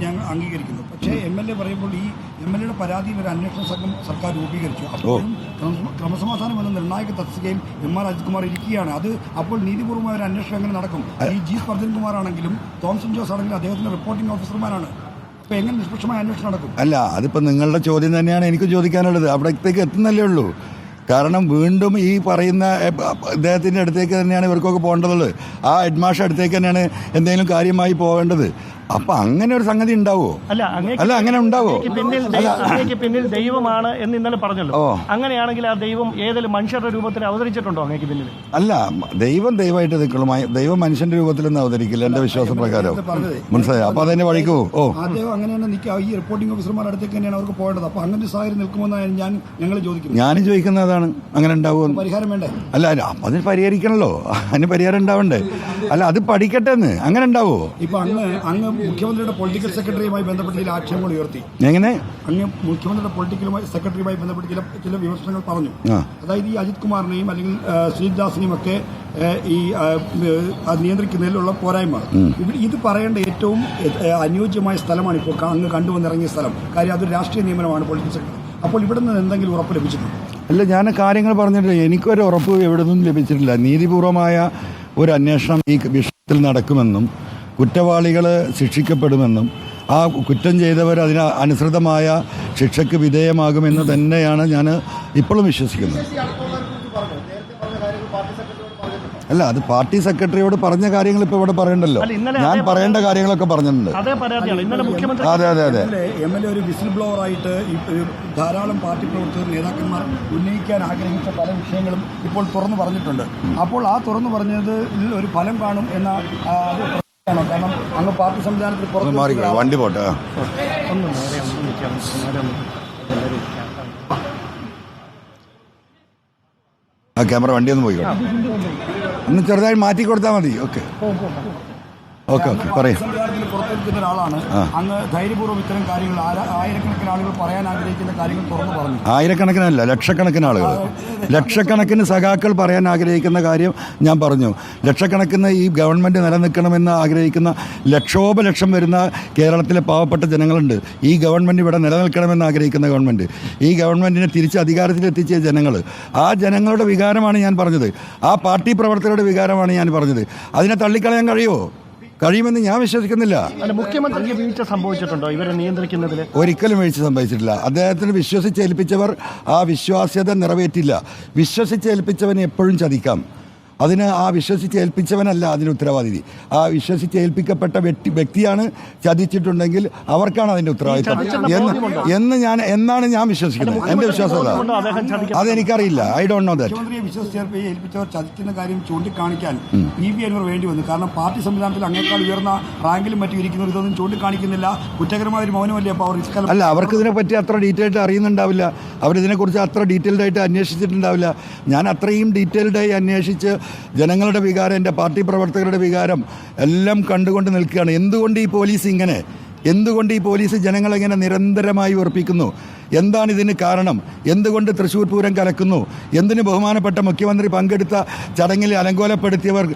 ഞങ്ങൾ അംഗീകരിക്കുന്നു. പക്ഷേ എം എൽ എ പറയുമ്പോൾ ഈ എം എൽ എയുടെ പരാതി ഒരു അന്വേഷണ സംഘം സർക്കാർ രൂപീകരിച്ചു. അപ്പോഴും ക്രമ- ക്രമസമാധാനം എന്ന നിർണായക തസ്തികയിൽ എം ആർ അജിത് കുമാർ ഇരിക്കുകയാണ്. അത് അപ്പോൾ നീതിപൂർവമായ ഒരു അന്വേഷണം എങ്ങനെ നടക്കും? ഈ ജി സ്പർജൻ കുമാർ ആണെങ്കിലും തോംസൺ ജോസ് ആണെങ്കിലും അദ്ദേഹത്തിന്റെ റിപ്പോർട്ടിംഗ് ഓഫീസർമാരാണ് അപ്പൊ എങ്ങനെ നിഷ്പക്ഷമായ അന്വേഷണം നടക്കും? അല്ല അതിപ്പോൾ നിങ്ങളുടെ ചോദ്യം തന്നെയാണ് എനിക്ക് ചോദിക്കാനുള്ളത്. അവിടത്തേക്ക് എത്തുന്നല്ലേ ഉള്ളൂ. കാരണം വീണ്ടും ഈ പറയുന്ന ഇദ്ദേഹത്തിന്റെ അടുത്തേക്ക് തന്നെയാണ് ഇവർക്കൊക്കെ പോകേണ്ടതുള്ളത്. ആ ഹെഡ്മാഷ അടുത്തേക്ക് തന്നെയാണ് എന്തെങ്കിലും കാര്യമായി പോകേണ്ടത്. അപ്പം അങ്ങനെ ഒരു സംഗതി ഉണ്ടാവോ അല്ല അങ്ങേക്ക് അല്ല അങ്ങനെ ഉണ്ടാവോ പിന്നിൽ അങ്ങേക്ക് പിന്നിൽ ദൈവമാണ് എന്ന് ഇന്നലെ പറഞ്ഞല്ലോ. ഓ. അങ്ങനെയാണെങ്കിൽ ആ ദൈവം ഏതെങ്കിലും മനുഷ്യരുടെ രൂപത്തിൽ അവതരിച്ചിട്ടുണ്ടോ അങ്ങേക്ക് പിന്നിൽ? അല്ല ദൈവം ദൈവമായിട്ട് നിൽക്കണം ദൈവം മനുഷ്യന്റെ രൂപത്തിലൊന്നും അവതരിക്കില്ല എന്റെ വിശ്വാസ പ്രകാരം. മനസ്സിലായി? അപ്പൊ അതെന്നെ വഴിക്കോ ഓ. അദ്ദേഹം അങ്ങനെയാണ് നിൽക്കുക. ഈ റിപ്പോർട്ടിംഗ് ഓഫീസർമാരുടെ അടുത്തേക്ക് തന്നെയാണ് അവർക്ക് പോകേണ്ടത്. അപ്പൊ അങ്ങനെ ഒരു സാഹചര്യം നിൽക്കുമെന്നാണ് ഞാൻ ഞങ്ങൾ ചോദിക്കുന്നത്. ഞാൻ ചോദിക്കുന്ന അതാണ്. അങ്ങനെ ഉണ്ടാവുമോ? പരിഹാരം വേണ്ടേ? അല്ല അല്ല, അപ്പൊ അതിന് പരിഹരിക്കണല്ലോ. അതിന് പരിഹാരം ഉണ്ടാവണ്ടേ? അല്ല അത് പഠിക്കട്ടെ എന്ന് അങ്ങനെ ഉണ്ടാവുമോ ഇപ്പൊ അങ്ങ് അങ്ങ് മുഖ്യമന്ത്രിയുടെ പൊളിറ്റിക്കൽ സെക്രട്ടറിയുമായി ബന്ധപ്പെട്ട് ചില ആക്ഷേപങ്ങൾ ഉയർത്തി. എങ്ങനെ? അങ്ങ് മുഖ്യമന്ത്രിയുടെ പൊളിറ്റിക്കലുമായി സെക്രട്ടറിയുമായി ബന്ധപ്പെട്ട് ചില ചില വിമർശനങ്ങൾ പറഞ്ഞു. അതായത് ഈ അജിത് കുമാറിനെയും അല്ലെങ്കിൽ ശ്രീദാസിനെയും ഒക്കെ ഈ നിയന്ത്രിക്കുന്നതിലുള്ള പോരായ്മ. ഇവിടെ ഇത് പറയേണ്ട ഏറ്റവും അനുയോജ്യമായ സ്ഥലമാണ് ഇപ്പോൾ അങ്ങ് കണ്ടുവന്നിറങ്ങിയ സ്ഥലം. കാര്യം അതൊരു രാഷ്ട്രീയ നിയമനമാണ് പൊളിറ്റിക്കൽ സെക്രട്ടറി അപ്പോൾ ഇവിടെ നിന്ന് എന്തെങ്കിലും ഉറപ്പ് ലഭിച്ചിട്ടുണ്ട്? അല്ല ഞാൻ കാര്യങ്ങൾ പറഞ്ഞിട്ട് എനിക്കൊരു ഉറപ്പ് എവിടെ നിന്നും ലഭിച്ചിട്ടില്ല. നീതിപൂർവമായ ഒരു അന്വേഷണം ഈ വിഷയത്തിൽ നടക്കുമെന്നും കുറ്റവാളികൾ ശിക്ഷിക്കപ്പെടുമെന്നും ആ കുറ്റം ചെയ്തവർ അതിന് അനുസൃതമായ ശിക്ഷയ്ക്ക് വിധേയമാകുമെന്ന് തന്നെയാണ് ഞാൻ ഇപ്പോഴും വിശ്വസിക്കുന്നത്. അല്ല അത് പാർട്ടി സെക്രട്ടറിയോട് പറഞ്ഞ കാര്യങ്ങൾ ഇപ്പോൾ ഇവിടെ പറയണ്ടല്ലോ. ഞാൻ പറയേണ്ട കാര്യങ്ങളൊക്കെ പറഞ്ഞിട്ടുണ്ട്. അതേ അതെ അതെ അതെ. എം എൽ എ ഒരു വിസിൽ ബ്ലോവർ ആയിട്ട് ധാരാളം പാർട്ടി പ്രവർത്തകർ നേതാക്കന്മാർ ഉന്നയിക്കാൻ ആഗ്രഹിച്ച പല വിഷയങ്ങളും ഇപ്പോൾ തുറന്നു പറഞ്ഞിട്ടുണ്ട്. അപ്പോൾ ആ തുറന്നു പറഞ്ഞത് ഒരു ഫലം കാണും എന്ന? കാരണം അങ്ങ് പാർട്ടി സംവിധാനത്തിൽ പുറത്ത് വണ്ടി പോട്ടെ. ഒന്ന് നേരെ ഒന്ന് നിൽക്കാം. നേരെ ഒന്ന് ആ ക്യാമറ വണ്ടി ഒന്ന് പോയിക്കോട്ടെ ഒന്ന് ചെറുതായി മാറ്റി കൊടുത്താൽ മതി. ഓക്കെ. Okay okay. പറയൂ. പുറത്തെടുക്കുന്ന ഒരാളാണ്. അങ്ങ് ധൈര്യപൂർവം ഇത്തരം കാര്യങ്ങൾ ആയിരക്കണക്കിന് ആളുകൾ പറയാൻ ആഗ്രഹിക്കുന്ന കാര്യങ്ങൾ തുറന്നു പറഞ്ഞു. ആയിരക്കണക്കിനല്ല ലക്ഷക്കണക്കിന് ആളുകൾ. ലക്ഷക്കണക്കിന്? സഖാക്കൾ പറയാൻ ആഗ്രഹിക്കുന്ന കാര്യം ഞാൻ പറഞ്ഞു. ലക്ഷക്കണക്കിന് ഈ ഗവൺമെന്റ് നിലനിൽക്കണമെന്ന് ആഗ്രഹിക്കുന്ന ലക്ഷോപലക്ഷം വരുന്ന കേരളത്തിലെ പാവപ്പെട്ട ജനങ്ങളുണ്ട്. ഈ ഗവൺമെന്റ് ഇവിടെ നിലനിൽക്കണമെന്ന് ആഗ്രഹിക്കുന്ന ഗവൺമെന്റ് ഈ ഗവൺമെന്റിനെ തിരിച്ച് അധികാരത്തിലെത്തിച്ച ജനങ്ങൾ. ആ ജനങ്ങളുടെ വികാരമാണ് ഞാൻ പറഞ്ഞത്. ആ പാർട്ടി പ്രവർത്തകരുടെ വികാരമാണ് ഞാൻ പറഞ്ഞത്. അതിനെ തള്ളിക്കളയാൻ കഴിയുമോ? കഴിയുമെന്ന് ഞാൻ വിശ്വസിക്കുന്നില്ല. അല്ല മുഖ്യമന്ത്രിക്ക് വീഴ്ച സംഭവിച്ചിട്ടുണ്ടോ? ഇവരെ നിയന്ത്രിക്കുന്നതിൽ ഒരിക്കലും വീഴ്ച സംഭവിച്ചിട്ടില്ല. അദ്ദേഹത്തിന് വിശ്വസിച്ചേൽപ്പിച്ചവർ ആ വിശ്വാസ്യത നിറവേറ്റില്ല. വിശ്വസിച്ചേൽപ്പിച്ചവനെ എപ്പോഴും ചതിക്കാം. അതിന് ആ വിശ്വസിച്ച് ഏൽപ്പിച്ചവനല്ല അതിന് ഉത്തരവാദിതി. ആ വിശ്വസിച്ച് ഏൽപ്പിക്കപ്പെട്ട വ്യക്തി വ്യക്തിയാണ് ചതിച്ചിട്ടുണ്ടെങ്കിൽ അവർക്കാണ് അതിന്റെ ഉത്തരവാദിത്വം. എന്ന് എന്ന് ഞാൻ എന്നാണ് ഞാൻ വിശ്വസിക്കുന്നത്. എന്റെ വിശ്വാസം അതെനിക്കറിയില്ല. ഐ ഡോണ്ട് നോ ദാറ്റ് മുഖ്യമന്ത്രിയെ ഏൽപ്പിച്ചവർ ചതിക്കുന്ന കാര്യം ചൂണ്ടിക്കാണിക്കാൻ പി വി അൻവർ വേണ്ടി വന്നു. കാരണം പാർട്ടി സംവിധാനത്തിൽ അങ്ങേക്കാൾ ഉയർന്ന റാങ്കിലും മറ്റും ഇരിക്കുന്നവർ ഇതൊന്നും ചൂണ്ടിക്കാണിക്കുന്നില്ല. കുറ്റകരമായ ഒരു മൗനമല്ലേ അപ്പോൾ അവർ ഇക്കാലം അല്ല അവർക്ക് ഇതിനെപ്പറ്റി അത്ര ഡീറ്റെയിൽ ആയിട്ട് അറിയുന്നുണ്ടാവില്ല. അവരിതിനെക്കുറിച്ച് അത്ര ഡീറ്റെയിൽഡ് ആയിട്ട് അന്വേഷിച്ചിട്ടുണ്ടാവില്ല. ഞാൻ അത്രയും ഡീറ്റെയിൽഡായി അന്വേഷിച്ച് ജനങ്ങളുടെ വികാരം എന്റെ പാർട്ടി പ്രവർത്തകരുടെ വികാരം എല്ലാം കണ്ടുകൊണ്ട് നിൽക്കുകയാണ്. എന്തുകൊണ്ട് ഈ പോലീസ് ഇങ്ങനെ എന്തുകൊണ്ട് ഈ പോലീസ് ജനങ്ങളെങ്ങനെ നിരന്തരമായി ഉറപ്പിക്കുന്നു? എന്താണ് ഇതിന് കാരണം? എന്തുകൊണ്ട് തൃശ്ശൂർ പൂരം കലക്കുന്നു? എന്തിന് ബഹുമാനപ്പെട്ട മുഖ്യമന്ത്രി പങ്കെടുത്ത ചടങ്ങിൽ അലങ്കോലപ്പെടുത്തിയവർ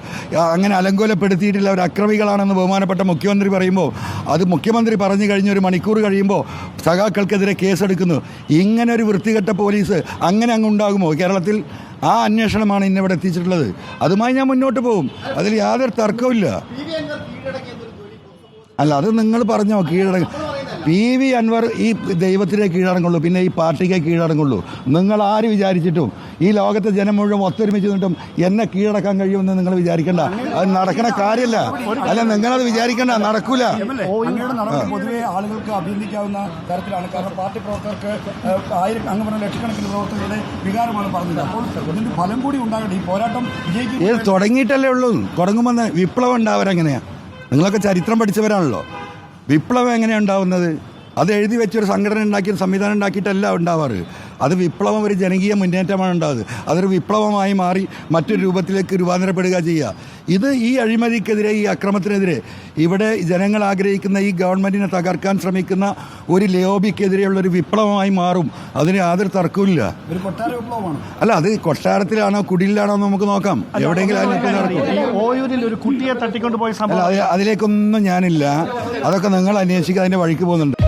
അങ്ങനെ അലങ്കോലപ്പെടുത്തിയിട്ടില്ല അവർ അക്രമികളാണെന്ന് ബഹുമാനപ്പെട്ട മുഖ്യമന്ത്രി പറയുമ്പോൾ അത് മുഖ്യമന്ത്രി പറഞ്ഞു കഴിഞ്ഞ ഒരു മണിക്കൂർ കഴിയുമ്പോൾ സഖാക്കൾക്കെതിരെ കേസെടുക്കുന്നു. ഇങ്ങനെ ഒരു വൃത്തികെട്ട പോലീസ് അങ്ങനെ അങ്ങ് ഉണ്ടാകുമോ? കേരളത്തിൽ ആ അന്വേഷണമാണ് ഇന്നിവിടെ എത്തിച്ചിട്ടുള്ളത്. അതുമായി ഞാൻ മുന്നോട്ട് പോകും. അതിൽ യാതൊരു തർക്കവുമില്ല. അല്ല അത് നിങ്ങൾ പറഞ്ഞോ കീഴടങ്ങ. പി വി അൻവർ ഈ ദൈവത്തിനെ കീഴടങ്ങുള്ളൂ പിന്നെ ഈ പാർട്ടിക്ക് കീഴടങ്ങുള്ളൂ. നിങ്ങൾ ആര് വിചാരിച്ചിട്ടും ഈ ലോകത്തെ ജനം മുഴുവൻ ഒത്തൊരുമിച്ച് നിന്നിട്ടും എന്നെ കീഴടക്കാൻ കഴിയുമെന്ന് നിങ്ങൾ വിചാരിക്കണ്ട. അത് നടക്കണ കാര്യമല്ല. അല്ല നിങ്ങളത് വിചാരിക്കണ്ട നടക്കൂല. പൊതുവെ ആളുകൾക്ക് അഭിനന്ദിക്കാവുന്ന തരത്തിലാണ്. കാരണം പാർട്ടി പ്രവർത്തകർക്ക് ആയിരം അങ്ങ് പറഞ്ഞ ലക്ഷക്കണക്കിന് പ്രവർത്തകരുടെ വികാരമാണ് പറഞ്ഞത്. അപ്പോൾ ഇതിന്റെ ഫലം കൂടി ഉണ്ടാകട്ടെ. ഈ പോരാട്ടം വിജയിക്കും. ഇത് തുടങ്ങിയിട്ടല്ലേ ഉള്ളൂ. തുടങ്ങുമ്പോൾ വിപ്ലവം ഉണ്ടാവരെങ്ങനെയാ നിങ്ങളൊക്കെ ചരിത്രം പഠിച്ചവരാണല്ലോ. വിപ്ലവം എങ്ങനെയാണ് ഉണ്ടാവുന്നത്? അത് എഴുതി വെച്ചൊരു സംഘടന ഉണ്ടാക്കി സംവിധാനം ഉണ്ടാക്കിയിട്ടല്ല ഉണ്ടാവാറ്. അത് വിപ്ലവം ഒരു ജനകീയ മുന്നേറ്റമാണ് ഉണ്ടാകുന്നത് അതൊരു വിപ്ലവമായി മാറി മറ്റൊരു രൂപത്തിലേക്ക് രൂപാന്തരപ്പെടുക ചെയ്യുക. ഇത് ഈ അഴിമതിക്കെതിരെ ഈ അക്രമത്തിനെതിരെ ഇവിടെ ജനങ്ങൾ ആഗ്രഹിക്കുന്ന ഈ ഗവൺമെന്റിനെ തകർക്കാൻ ശ്രമിക്കുന്ന ഒരു ലോബിക്കെതിരെയുള്ള ഒരു വിപ്ലവമായി മാറും. അതിന് യാതൊരു തർക്കവുമില്ല. അല്ല അത് കൊട്ടാരത്തിലാണോ കുടിലാണോ എന്ന് നമുക്ക് നോക്കാം. എവിടെയെങ്കിലും അതിലേക്കൊന്നും ഞാനില്ല. അതൊക്കെ നിങ്ങൾ അന്വേഷിക്കുക അതിന്റെ വഴിക്ക് പോകുന്നുണ്ട്.